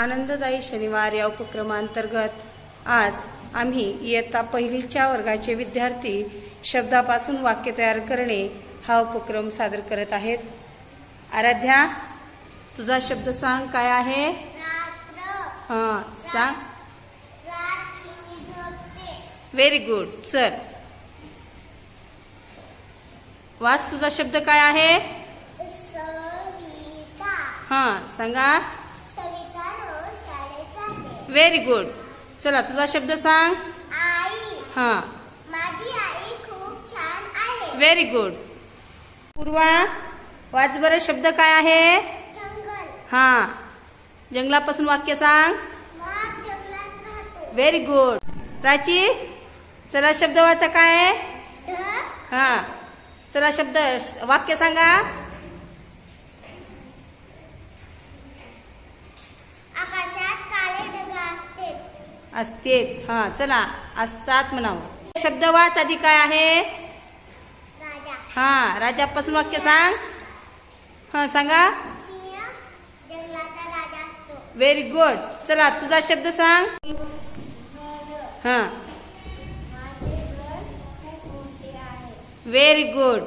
आनंददायी शनिवार या उपक्रमांतर्गत आज आम्ही इयत्ता पहिलीच्या वर्गाचे विद्यार्थी शब्दापासून वाक्य तयार करणे हा उपक्रम सादर करत आहेत. आराध्या तुझा शब्द सांग काय आहे? हां सांग. व्हेरी गुड चल. वाच तुझा शब्द काय आहे? हां सांगा. व्हेरी गुड चला तुझा शब्द सांग. आई. हां. माझी आई खूप छान आहे. व्हेरी गुड पूर्वा वाच बरं शब्द काय आहे? जंगल. हां. जंगलापासून वाक्य सांग. व्हेरी गुड प्राची चला शब्द वाचा काय? हां. चला शब्द वाक्य सांगा. असते हां चला असतात म्हणावं. शब्द वाच आधी काय आहे? राजा. हां राजापासून वाक्य सांग. हां सांगा. व्हेरी गुड चला तुझा शब्द सांग. हां. Very good